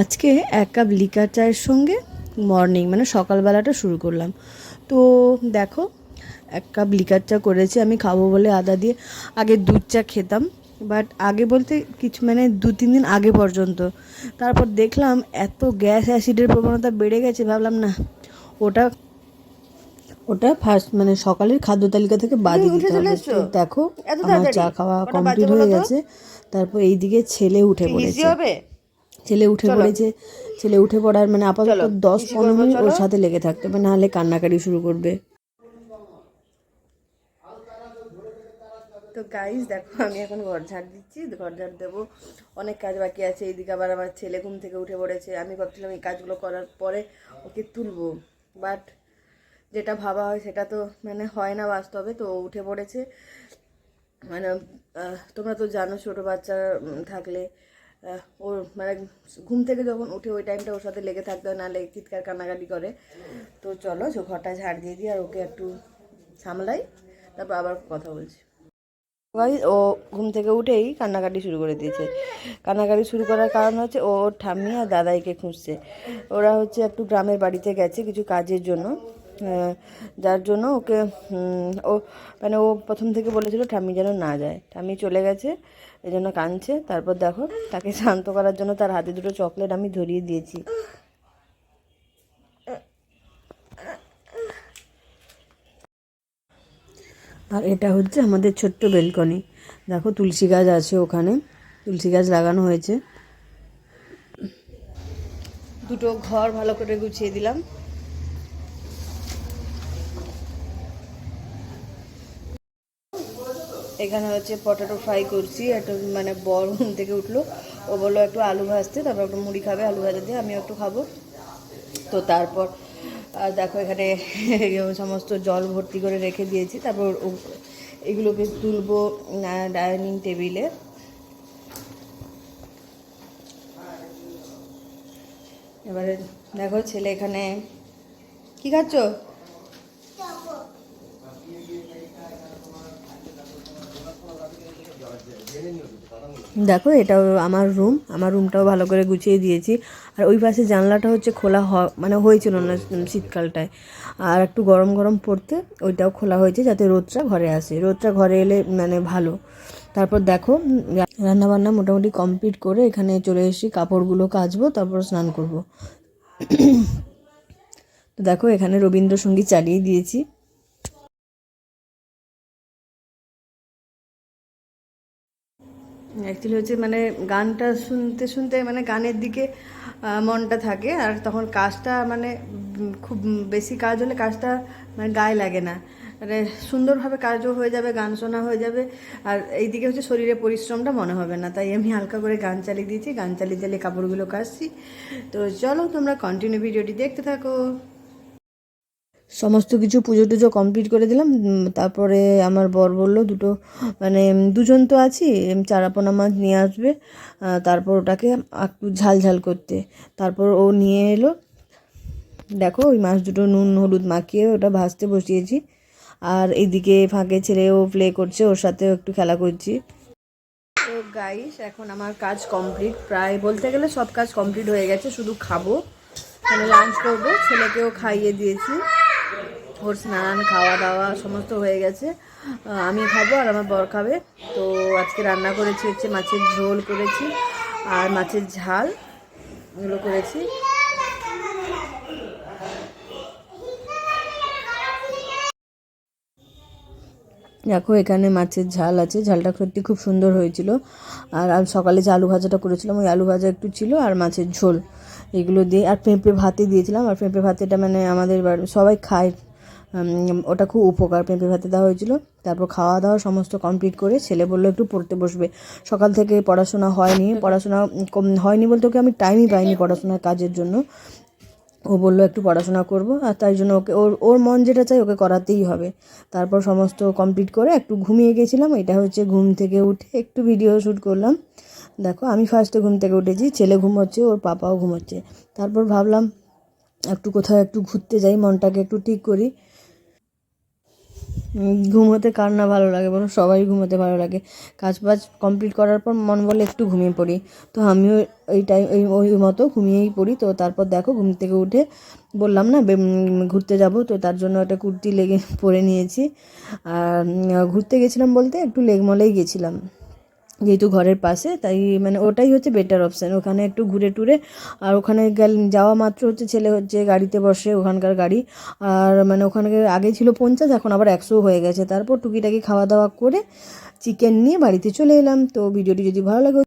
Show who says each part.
Speaker 1: আজকে এক cup liquor চায়ের সঙ্গে মর্নিং মানে সকালবেলাটা শুরু করলাম। তো দেখো এক কাপ লিকার চা করেছি আমি খাব বলে আদা দিয়ে। আগে দুধ চা খেতাম বাট আগে বলতে কিছু মানে দু তিন দিন আগে পর্যন্ত। তারপর দেখলাম এত গ্যাস অ্যাসিডের প্রবণতা বেড়ে গেছে ভাবলাম না ওটা ওটা ফার্স্ট মানে সকালের খাদ্য তালিকা থেকে বাদই দিতে হবে। দেখো আমার চা খাওয়া কমপ্লিট হয়ে গেছে। তারপর এইদিকে ছেলে উঠে পড়েছে। ছেলে উঠে পড়েছে ছেলে উঠে পড়ার মানে আপাতত দশ পনেরো মিনিট ওর সাথে লেগে থাকতে হবে নাহলে কান্নাকাটি শুরু করবে। তো গাইস দেখো আমি এখন ঘর ঝাড় দিচ্ছি ঘর ঝাড় দেবো। অনেক কাজ বাকি আছে এইদিকে আবার আমার ছেলে ঘুম থেকে উঠে পড়েছে। আমি ভাবছিলাম এই কাজগুলো করার পরে ওকে তুলবো বাট যেটা ভাবা হয় সেটা তো মানে হয় না বাস্তবে তো উঠে পড়েছে। মানে তোমরা তো জানো ছোটো বাচ্চা থাকলে ওর মানে ঘুম থেকে যখন উঠে ওই টাইমটা ওর সাথে লেগে থাকতে হয়, নাহলে চিৎকার কান্নাকাটি করে। তো চলো ঘরটা ঝাড় দিয়ে দিই আর ওকে একটু সামলাই, তারপর আবার কথা বলছি। গাইস ও ঘুম থেকে উঠেই কান্নাকাটি শুরু করে দিয়েছে। কান্নাকাটি শুরু করার কারণ হচ্ছে ও ঠাম্মি আর দাদাইকে খুঁজছে। ওরা হচ্ছে একটু গ্রামের বাড়িতে গেছে কিছু কাজের জন্য। যার জন্য ওকে ও মানে ও প্রথম থেকে বলেছিল ঠাম্মি যেন না যায়। ঠাম্মি চলে গেছে, এই জন্য কাঁদছে। তারপর দেখো, তাকে শান্ত করার জন্য তার হাতে দুটো চকলেট আমি ধরিয়ে দিয়েছি। আর এটা হচ্ছে আমাদের ছোট্ট বেলকনি। দেখো তুলসী গাছ আছে ওখানে, তুলসী গাছ লাগানো হয়েছে। দুটো ঘর ভালো করে গুছিয়ে দিলাম। এখানে হচ্ছে পটেটো ফ্রাই করছি, একটু মানে বর ঘুম থেকে উঠল। ও বলল একটু আলু ভাজতে, তারপর একটু মুড়ি খাবে, আলু ভাজা দিয়ে আমিও একটু খাব। তো তারপর আর দেখো এখানে সমস্ত জল ভর্তি করে রেখে দিয়েছি। তারপর এগুলোকে তুলবো ডাইনিং টেবিলে। এবারে দেখো ছেলে এখানে, কি খাচ্ছ? দেখো, এটাও আমার রুম আমার রুমটাও ভালো করে গুছিয়ে দিয়েছি। আর ওই পাশে জানলাটা হচ্ছে খোলা হ- মানে হয়েছিল না শীতকালটায়। আর একটু গরম গরম পড়তে ওইটাও খোলা হয়েছে যাতে রোদটা ঘরে আসে। রোদটা ঘরে এলে মানে ভালো। তারপর দেখো রান্না বান্না মোটামুটি কমপ্লিট করে এখানে চলে এসেছি কাপড়গুলো কাচবো, তারপর স্নান করব। তো দেখো, এখানে রবীন্দ্রসঙ্গীত চালিয়ে দিয়েছি। অ্যাকচুয়ালি হচ্ছে মানে গানটা শুনতে শুনতে মানে গানের দিকে মনটা থাকে। আর তখন কাজটা মানে খুব বেশি কাজ হলে কাজটা মানে গায়ে লাগে না। মানে সুন্দরভাবে কাজও হয়ে যাবে, গান শোনা হয়ে যাবে। আর এইদিকে হচ্ছে শরীরে পরিশ্রমটা মনে হবে না। তাই আমি হালকা করে গান চালিয়ে দিয়েছি। গান চালিয়ে চালিয়ে কাপড়গুলো কাচছি। তো চলো তোমরা কন্টিনিউ ভিডিওটি দেখতে থাকো। সমস্ত কিছু পুজো টুজো কমপ্লিট করে দিলাম। তারপরে আমার বর বলল, দুটো মানে দুজন তো আছি চারাপোনা মাছ নিয়ে আসবে তারপর ওটাকে একটু ঝাল ঝাল করতে। তারপর ও নিয়ে এলো। দেখো, ওই মাছ দুটো নুন, হলুদ মাখিয়ে ওটা ভাজতে বসিয়েছি। আর এইদিকে ফাঁকে ছেলেও প্লে করছে, ওর সাথেও একটু খেলা করছি। তো গাইস এখন আমার কাজ কমপ্লিট প্রায় বলতে গেলে সব কাজ কমপ্লিট হয়ে গেছে, শুধু খাব মানে লাঞ্চ করব, ছেলেকেও খাইয়ে দিয়েছি। ওর স্নান খাওয়া দাওয়া সমস্ত হয়ে গেছে। আমি খাব আর আমার বর খাবে। তো আজকে রান্না করেছি হচ্ছে মাছের ঝোল করেছি আর মাছের ঝাল এগুলো করেছি। দেখো, এখানে মাছের ঝাল আছে। ঝালটা সত্যি খুব সুন্দর হয়েছিল। আর আমি সকালে যে আলু ভাজাটা করেছিলাম, ওই আলু ভাজা একটু ছিল আর মাছের ঝোল। এগুলো দিয়ে আর পেঁপে ভাতে দিয়েছিলাম। আর পেঁপে ভাতেটা মানে আমাদের সবাই খায়। ওটা খুব উপকার পেঁপে ভাতে দেওয়া হয়েছিল। তারপর খাওয়া দাওয়া সমস্ত কমপ্লিট করে ছেলে বলল একটু পড়তে বসবে। সকাল থেকে পড়াশোনা হয়নি পড়াশোনা হয়নি বলতে ওকে আমি টাইমই পাইনি পড়াশোনার কাজের জন্য। ও বলল একটু পড়াশোনা করব, আর তাই জন্য ওকে, ওর ওর মন যেটা চাই ওকে করাতেই হবে। তারপর সমস্ত কমপ্লিট করে একটু ঘুমিয়ে গেছিলাম, এটা হচ্ছে ঘুম থেকে উঠে একটু ভিডিও শ্যুট করলাম। দেখো আমি ফার্স্টে ঘুম থেকে উঠেছি, ছেলে ঘুমোচ্ছে, ওর পাপাও ঘুমোচ্ছে। তারপর ভাবলাম একটু কোথাও একটু ঘুরতে যাই, মনটাকে একটু ঠিক করি। ঘুমোতে কার না ভালো লাগে বলো সবাই ঘুমোতে ভালো লাগে। কাজ বাজ কমপ্লিট করার পর মন বলে একটু ঘুমিয়ে পড়ি। তো আমিও এই টাইম ওই ওই মতো ঘুমিয়েই পড়ি। তো তারপর দেখো ঘুম থেকে উঠে বললাম না ঘুরতে যাব। তো তার জন্য একটা কুর্তি লেগে, পরে নিয়েছি। আর ঘুরতে গেছিলাম বলতে একটু লেগমলেই গেছিলাম। যেহেতু ঘরের পাশে, তাই মানে ওটাই হচ্ছে বেটার অপশান ওখানে একটু ঘুরে টুরে, আর ওখানে গেল, যাওয়া মাত্র হচ্ছে ছেলে হচ্ছে গাড়িতে বসে ওখানকার গাড়ি। আর মানে ওখানে আগে ছিল পঞ্চাশ, এখন আবার একশো হয়ে গেছে। তারপর টুকিটাকি খাওয়া দাওয়া করে চিকেন নিয়ে বাড়িতে চলে এলাম। তো ভিডিওটি যদি ভালো লাগে